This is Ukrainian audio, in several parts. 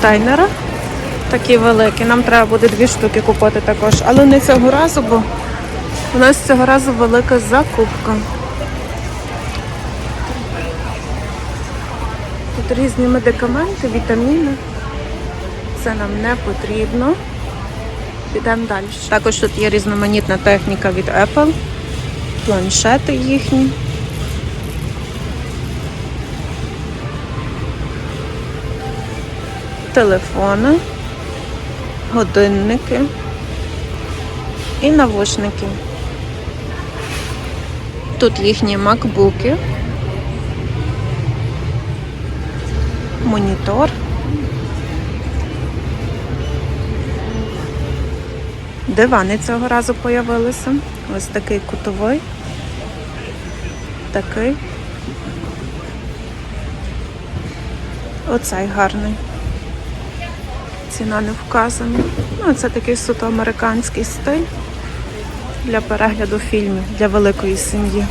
контейнери. Такі великі. Нам треба буде дві штуки купити також. Але не цього разу, бо у нас цього разу велика закупка. Тут різні медикаменти, вітаміни. Це нам не потрібно. Підемо далі. Також тут є різноманітна техніка від Apple, планшети їхні. Телефони, годинники і навушники. Тут їхні макбуки, монітор. Дивани цього разу появилися. Ось такий кутовий. Такий. Оцей гарний. Ціна не вказана. Ну, це такий суто американський стиль для перегляду фільмів для великої сім'ї.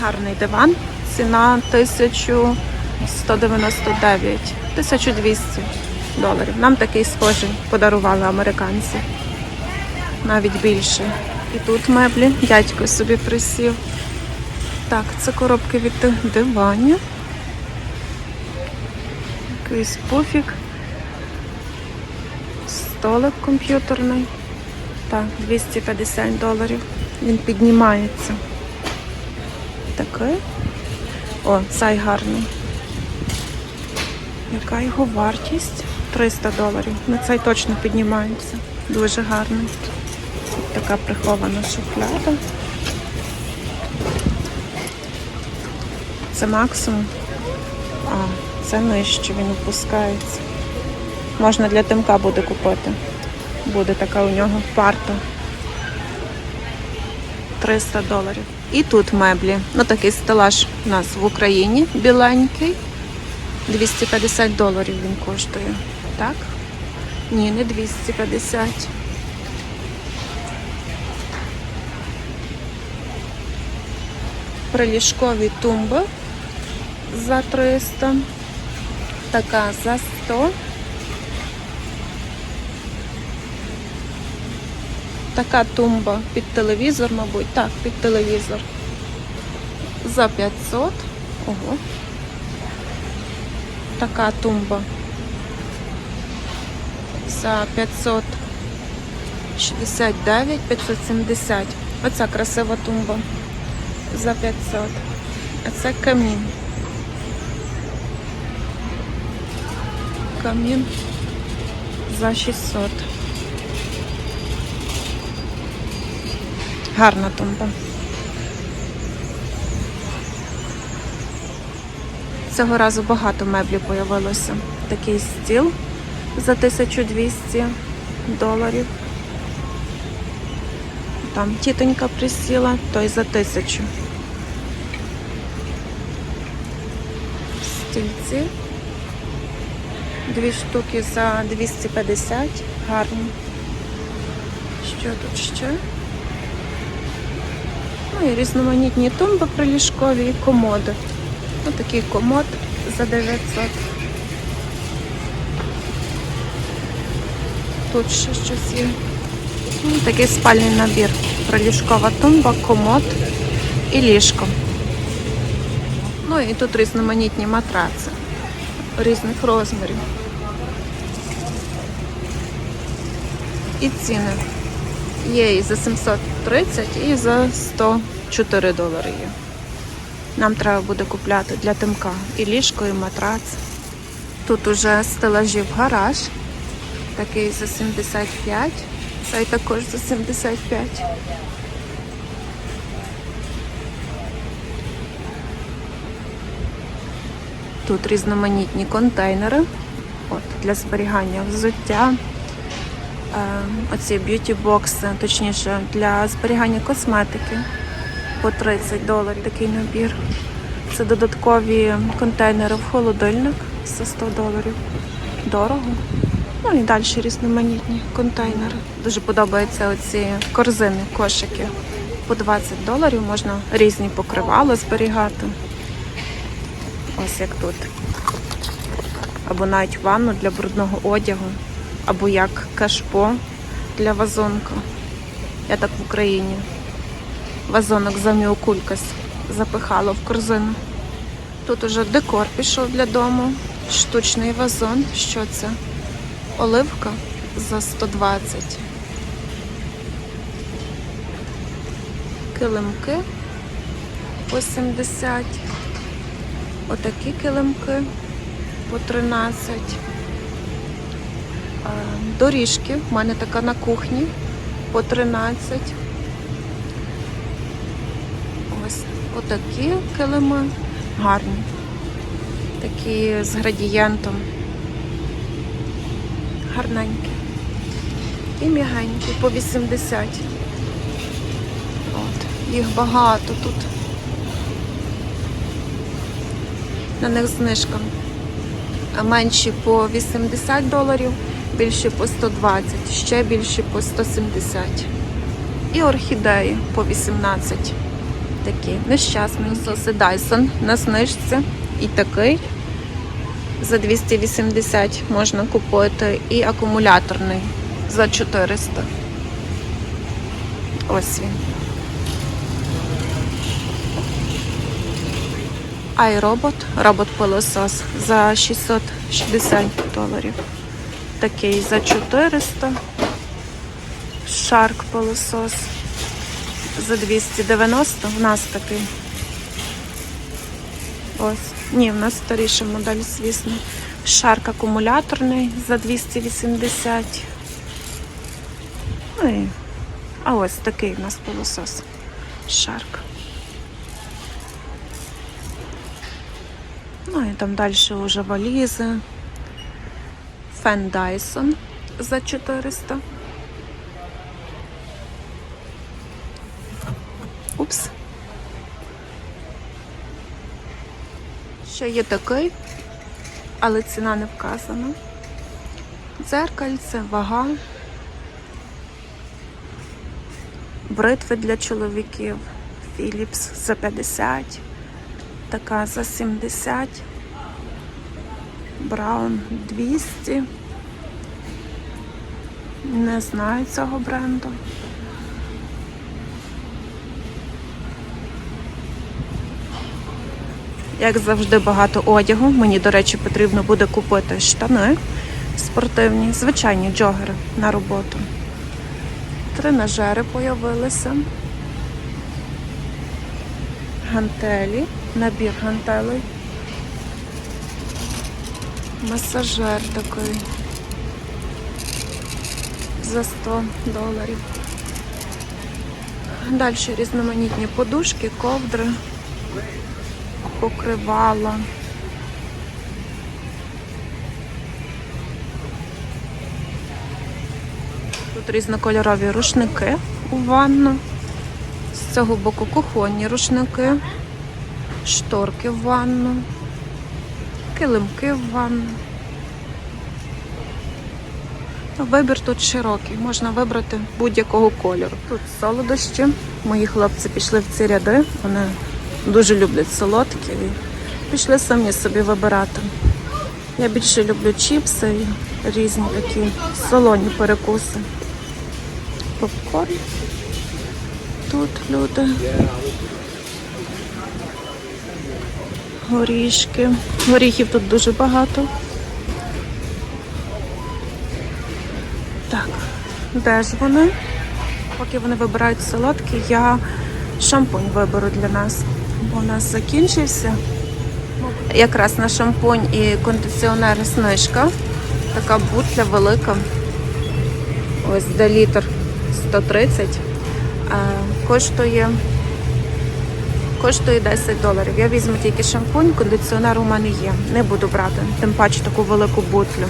Гарний диван. Ціна 1199, 1200 доларів. Нам такий схожий подарували американці. Навіть більше. І тут меблі. Дядько собі присів. Так, це коробки від диванів. Якийсь пуфік. Столик комп'ютерний. Так, 250 доларів. Він піднімається. Такий. О, цей гарний. Яка його вартість? 300 доларів. Ну цей точно піднімається. Дуже гарний. Така прихована шухляда. Це максимум. А, це нижче він опускається. Можна для тимка буде купити. Буде така у нього парта. 300 доларів. І тут меблі. Ну такий стелаж у нас в Україні біленький. 250 доларів він коштує. Так? Ні, не 250. Приліжкові тумби за 300. Така за 100. Така тумба під телевізор, мабуть. Так, під телевізор. За 500. Ого. Така тумба. За 569, 570. Оця красива тумба. За 500. А це камін. Камін за 600. Гарна тумба. Цього разу багато меблів появилося. Такий стіл за 1200 доларів. Там тітонька присіла, той за 1000. Стільці. Дві штуки за 250. Гарні. Що тут ще? Ну і різноманітні тумби приліжкові і комоди. Ось такий комод за 900. Тут ще щось є. Ну, Такий спальний набір. Приліжкова тумба, комод і ліжко. Ну і тут різноманітні матраци різних розмірів. І ціни. Є і за 730, і за 104 долари є. Нам треба буде купляти для тимка і ліжко, і матрац. Тут уже стелажів гараж. Такий за 75. Цей також за 75. Тут різноманітні контейнери От, для зберігання взуття. Е, оці б'юті-бокси, точніше, для зберігання косметики по 30 доларів такий набір. Це додаткові контейнери в холодильник за 100 доларів. Дорого. Ну і далі різноманітні контейнери. Дуже подобаються оці корзини, кошики. По 20 доларів можна різні покривала зберігати. Ось як тут. або навіть ванну для брудного одягу, або як кашпо для вазонка. Я так в Україні. Вазонок заміокулькас запихала в корзину. Тут уже декор пішов для дому. Штучний вазон. Що це? Оливка за 120. Килимки по 70. Отакі килимки по 13. Доріжки. У мене така на кухні по 13. Ось отакі килими гарні. Такі з градієнтом. Гарненькі. І м'ягенькі по 80. От, їх багато тут. На них знижка. Менші по 80 доларів, більші по 120, ще більші по 170. І орхідеї по 18. Такі нещасні соси Dyson на знижці. І такий за 280 можна купити. І акумуляторний за 400. Ось він. iRobot, робот-пилосос за 660 доларів. Такий за 400. Шарк пилосос за 290. В нас такий. Ось. Ні, в нас старіша модель, звісно. Шарк акумуляторний за 280. Ну і... А ось такий в нас пилосос. Шарк. Ну і там далі вже валізи. Фен Dyson за 400. Упс. Ще є такий, але ціна не вказана. Дзеркальце, вага. Бритви для чоловіків. Philips за 50. Така за 70. Браун 200. Не знаю цього бренду. Як завжди, багато одягу. Мені, до речі, потрібно буде купити штани спортивні, звичайні джогери на роботу. Тренажери появилися. Гантелі, набір гантелей. Масажер такий. За 100 доларів. Далі різноманітні подушки, ковдри, покривала. Тут різнокольорові рушники у ванну. З цього боку кухонні рушники, шторки в ванну, килимки в ванну. Вибір тут широкий, можна вибрати будь-якого кольору. Тут солодощі. Мої хлопці пішли в ці ряди, вони дуже люблять солодкі і пішли самі собі вибирати. Я більше люблю чіпси і різні такі солоні перекуси. Попкорн. Тут люди. Горішки. Горіхів тут дуже багато. Так, де ж вони? Поки вони вибирають солодкі, я шампунь виберу для нас. Бо у нас закінчився. Якраз на шампунь і кондиціонер знижка. Така бутля велика. Ось де літр 130. Коштує коштує 10 доларів. Я візьму тільки шампунь, кондиціонер у мене є. Не буду брати, тим паче таку велику бутлю.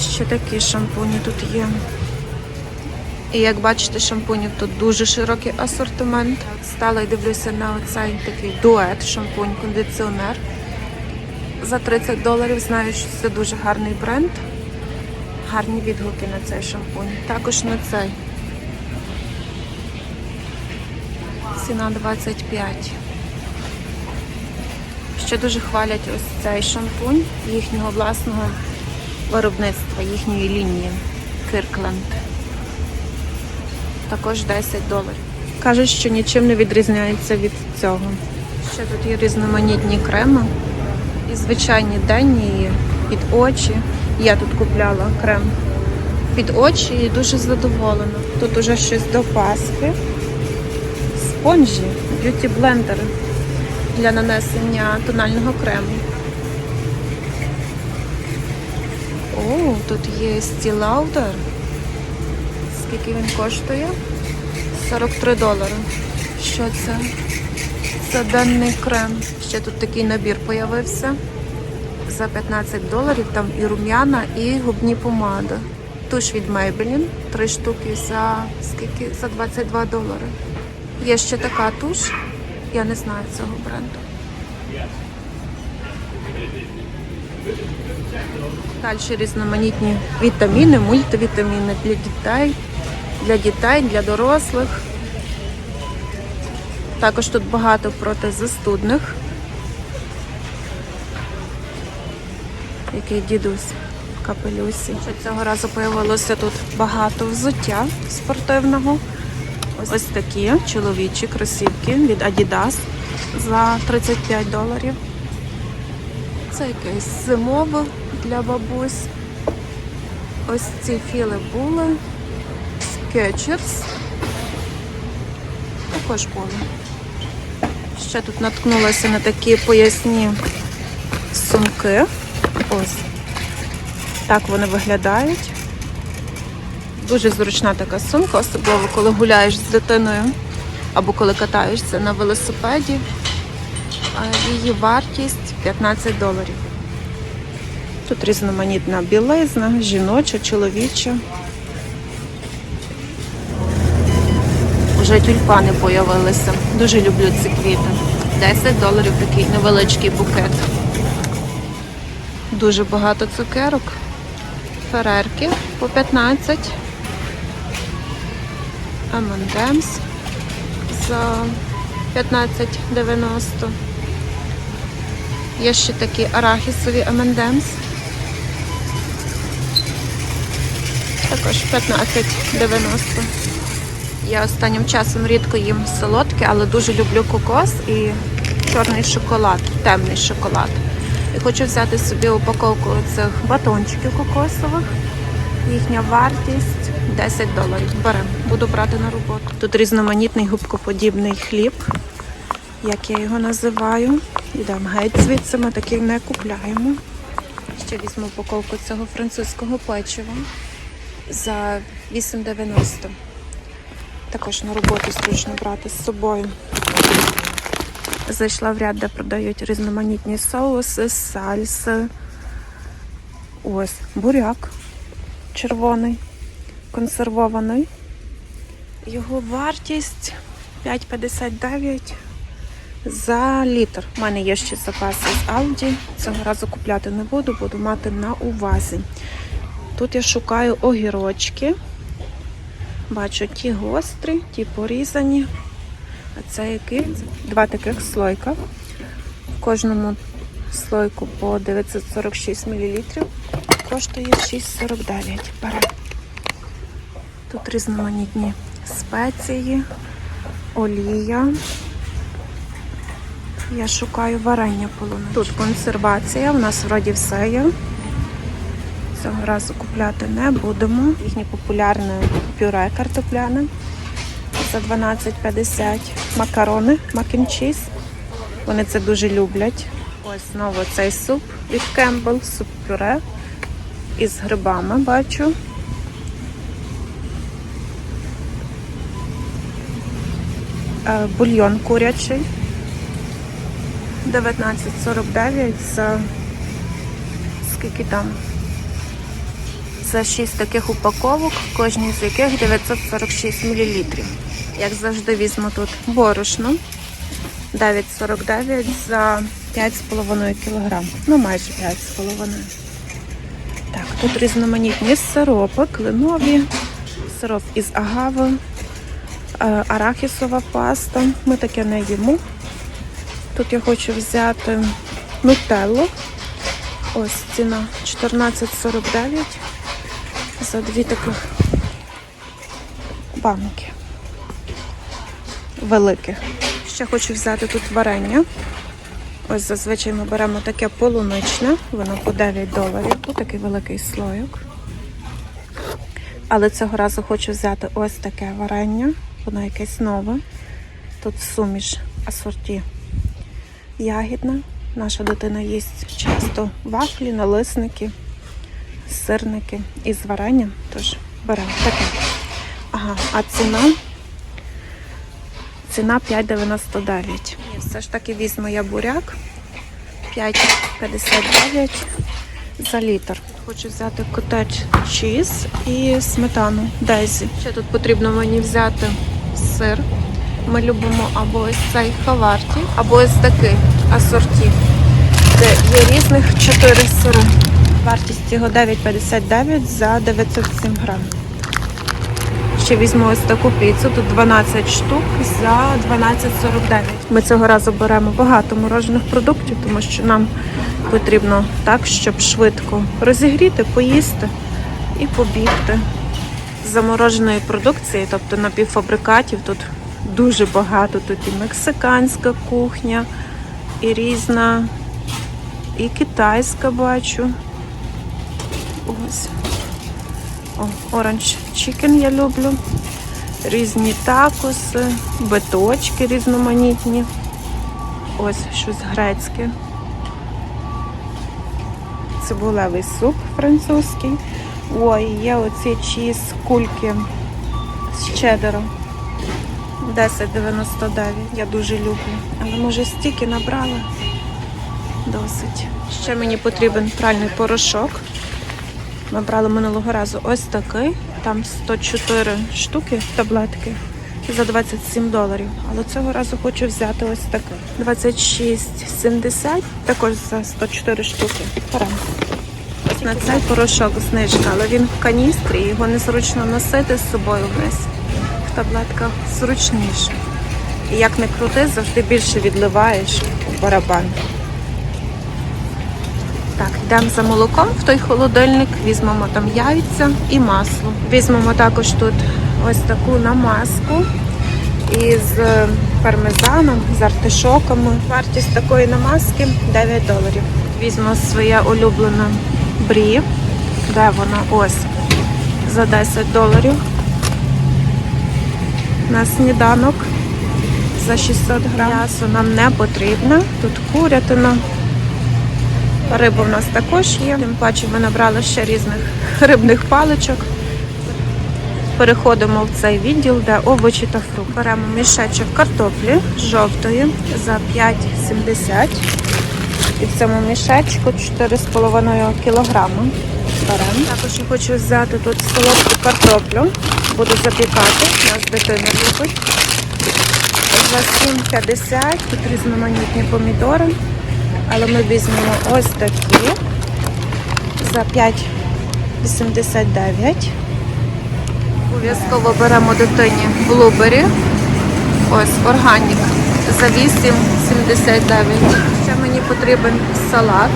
Ще такі шампуні тут є. І як бачите, шампунів тут дуже широкий асортимент. Стала і дивлюся на оцей такий дует шампунь-кондиціонер. За 30 доларів знаю, що це дуже гарний бренд. Гарні відгуки на цей шампунь. Також на цей. Ціна 25. Ще дуже хвалять ось цей шампунь їхнього власного виробництва, їхньої лінії Kirkland. Також 10 доларів. Кажуть, що нічим не відрізняється від цього. Ще тут є різноманітні креми і звичайні денні і під очі. Я тут купляла крем під очі і дуже задоволена. Тут уже щось до Пасхи. Спонжі, б'юті блендери для нанесення тонального крему. О, тут є стілаудер. Скільки він коштує? 43 долари. Що це? Це денний крем. Ще тут такий набір появився. За 15 доларів там і рум'яна, і губні помади. Туш від Maybelline, три штуки за скільки? За 22 долари. Є ще така туш. Я не знаю цього бренду. Далі різноманітні вітаміни, мультивітаміни для дітей, для дітей, для дорослих. Також тут багато протизастудних. Який дідусь в капелюсі. Цього разу появилося тут багато взуття спортивного. Ось, ось такі чоловічі кросівки від Adidas за 35 доларів. Це якесь зимове для бабусь. Ось ці філи були. Skechers. Також були. Ще тут наткнулася на такі поясні сумки. Ось. Так вони виглядають. Дуже зручна така сумка, особливо коли гуляєш з дитиною або коли катаєшся на велосипеді. Її вартість 15 доларів. Тут різноманітна білизна, жіноча, чоловіча. Вже тюльпани появилися. Дуже люблю ці квіти. 10 доларів такий невеличкий букет. Дуже багато цукерок. Ферерки по 15. M&M's за 15,90. Є ще такі арахісові M&M's. Також 15,90. Я останнім часом рідко їм солодке, але дуже люблю кокос і чорний шоколад, темний шоколад. І хочу взяти собі упаковку цих батончиків кокосових. Їхня вартість 10 доларів. Беремо, буду брати на роботу. Тут різноманітний губкоподібний хліб, як я його називаю. Йдемо геть звідси, ми такий не купляємо. Ще візьму упаковку цього французького печива за 8,90. Також на роботу зручно брати з собою. Зайшла в ряд, де продають різноманітні соуси, сальси. Ось буряк червоний, консервований. Його вартість 5,59 за літр. У мене є ще запаси з Aldi. Цього разу купляти не буду, буду мати на увазі. Тут я шукаю огірочки. Бачу ті гострі, ті порізані. А це які? Два таких слойка. В кожному слойку по 946 мл. Коштує 6,49. Бере. Тут різноманітні спеції, олія. Я шукаю варення полуниці. Тут консервація, у нас вроді все є. Цього разу купляти не будемо. Їхнє популярне пюре картопляне за 12,50. Макарони, макінчіз. Вони це дуже люблять. Ось знову цей суп від Campbell, суп пюре із грибами бачу. Е, Бульйон курячий. 19,49 за скільки там? За 6 таких упаковок, кожній з яких 946 мл. Як завжди, візьму тут борошно 9,49 за 5,5 кг. Ну, майже 5,5 Так, тут різноманітні сиропи, кленові, сироп із агави, е, арахісова паста. Ми таке не їмо. Тут я хочу взяти нутеллу. Ось ціна 14,49 за дві таких банки. Великих. Ще хочу взяти тут варення. Ось зазвичай ми беремо таке полуничне, воно по 9 доларів. Тут такий великий слоїк. Але цього разу хочу взяти ось таке варення. Воно якесь нове. Тут суміш асорті ягідна. Наша дитина їсть часто вафлі, налисники, сирники із варенням. Тож беремо таке. Ага, а ціна ціна 5,99. Все ж таки візьму я буряк 5,59 за літр. Хочу взяти котедж чіз і сметану Дезі. Ще тут потрібно мені взяти сир. Ми любимо або ось цей хаварті, або ось такий асорті, де є різних 4 сири. Вартість його 9,59 за 907 грам. Ще візьму ось таку піцу, тут 12 штук за 12,49. Ми цього разу беремо багато морожених продуктів, тому що нам потрібно так, щоб швидко розігріти, поїсти і побігти. Замороженої продукції, тобто напівфабрикатів, тут дуже багато. Тут і мексиканська кухня, і різна, і китайська бачу. Ось. Оранж чікен я люблю. Різні такоси, биточки різноманітні. Ось щось грецьке. Цибулевий суп французький. Ой, є оці чіз кульки з чедером. 10,99. Я дуже люблю. Але може стільки набрала. Досить. Ще мені потрібен пральний порошок. Ми брали минулого разу ось такий. Там 104 штуки таблетки за 27 доларів. Але цього разу хочу взяти ось такий. 26,70, також за 104 штуки. Ось на цей порошок знижка, але він в каністрі, його незручно носити з собою вниз. В таблетках зручніше. І як не крути, завжди більше відливаєш у барабан. Так, йдемо за молоком в той холодильник, візьмемо там яйця і масло. Візьмемо також тут ось таку намазку із е, пармезаном, з артишоками. Вартість такої намазки 9 доларів. Візьмемо своє улюблене брі. Де вона? Ось. За 10 доларів. На сніданок за 600 грам. М'ясо нам не потрібно. Тут курятина. Риба в нас також є. Тим паче ми набрали ще різних рибних паличок. Переходимо в цей відділ, де овочі та фрукти. Беремо мішечок картоплі жовтої за 5,70. І в цьому мішечку 4,5 кг. Беремо. Також я хочу взяти тут солодку картоплю. Буду запікати. У нас дитина любить. За 7,50 тут різноманітні помідори. Але ми візьмемо ось такі за 5,89. Обов'язково беремо дитині блубері. Ось органік за 8,79. Ще мені потрібен салат.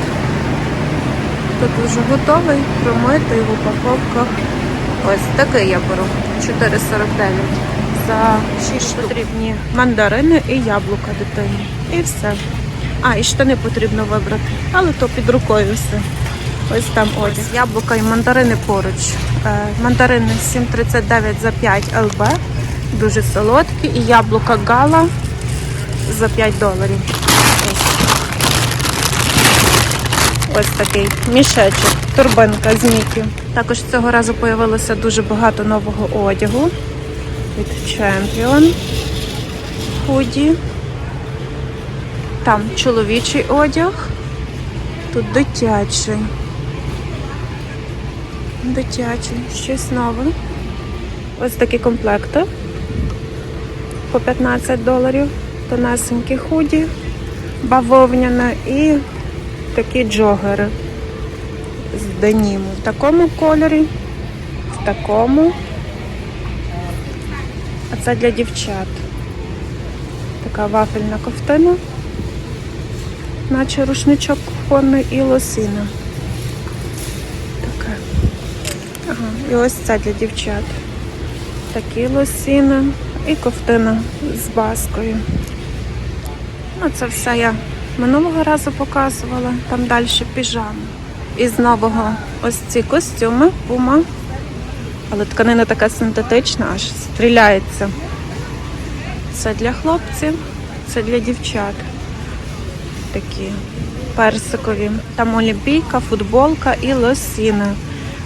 Тут вже готовий, промитий в упаковках. Ось такий я беру. 4,49 за 6 штук. Потрібні мандарини і яблука дитині. І все. А, і штани потрібно вибрати, але то під рукою все. Ось там одяг. Яблука і мандарини поруч. Е, Мандарини 7,39 за 5 ЛБ. Дуже солодкі. І яблука гала за 5 доларів. Ось. Такий мішечок, турбинка з Мікі. Також цього разу появилося дуже багато нового одягу від Champion. Худі. Там чоловічий одяг, тут дитячий. Дитячий, щось нове. Ось такі комплекти по 15 доларів. Тонесенькі худі, бавовняна і такі джогери з деніму. В такому кольорі, в такому. А це для дівчат. Така вафельна ковтина. Наче рушничок кухонний і лосіна. Таке. Ага, і ось це для дівчат. Такі лосіни і ковтина з баскою. Ну, це все я минулого разу показувала. Там далі піжами. Із нового ось ці костюми пума. Але тканина така синтетична, аж стріляється. Це для хлопців, це для дівчат. Такі персикові. Там олімпійка, футболка і лосіни.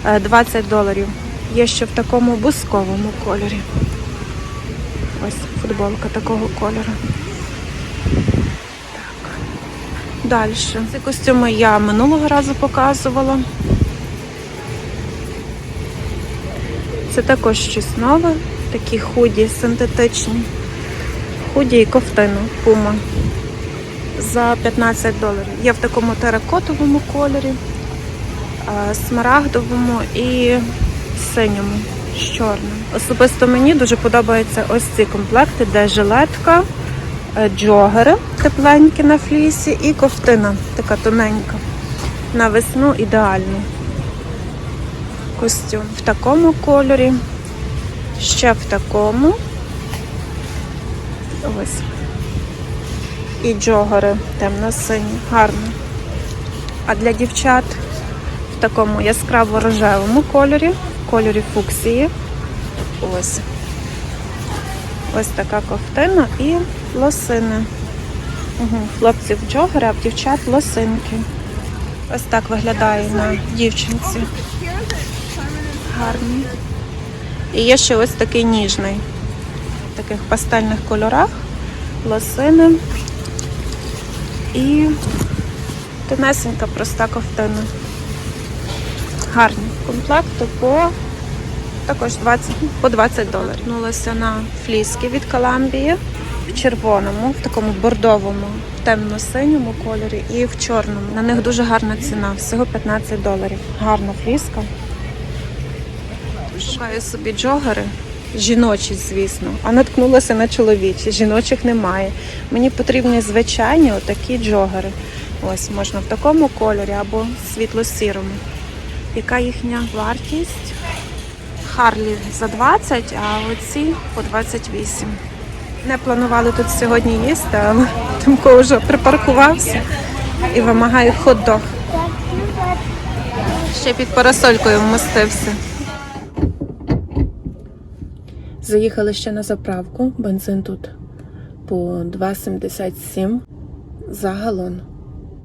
Е, 20 доларів. Є ще в такому бусковому кольорі. Ось футболка такого кольору. Так. Далі. Ці костюми я минулого разу показувала. Це також щось нове. Такі худі, синтетичні. Худі і ковтину пума за 15 доларів. Є в такому теракотовому кольорі, смарагдовому і синьому з чорним. Особисто мені дуже подобаються ось ці комплекти, де жилетка, е, джогери тепленькі на флісі і ковтина така тоненька. На весну ідеально. Костюм в такому кольорі, ще в такому. Ось. І джогери темно-сині, гарно. А для дівчат в такому яскраво рожевому кольорі, кольорі фуксії. Ось. Ось така ковтина і лосини. Угу. Хлопців джогери, а в дівчат лосинки. Ось так виглядає на дівчинці. Гарний. І є ще ось такий ніжний. В таких пастельних кольорах. Лосини. І тонесенька проста ковтина. Гарні комплекти по також 20, по 20 доларів. Наткнулася на фліски від Коламбії в червоному, в такому бордовому, темно-синьому кольорі і в чорному. На них дуже гарна ціна, всього 15 доларів. Гарна фліска. Шукаю собі джогери. Жіночі, звісно, а наткнулася на чоловічі. Жіночих немає. Мені потрібні звичайні отакі джогери. Ось можна в такому кольорі або світло-сірому. Яка їхня вартість? Харлі за 20, а оці по 28. Не планували тут сьогодні їсти, але Тимко вже припаркувався і вимагає хот-дог. Ще під парасолькою вмостився. Заїхали ще на заправку. Бензин тут по 2,77 за галон.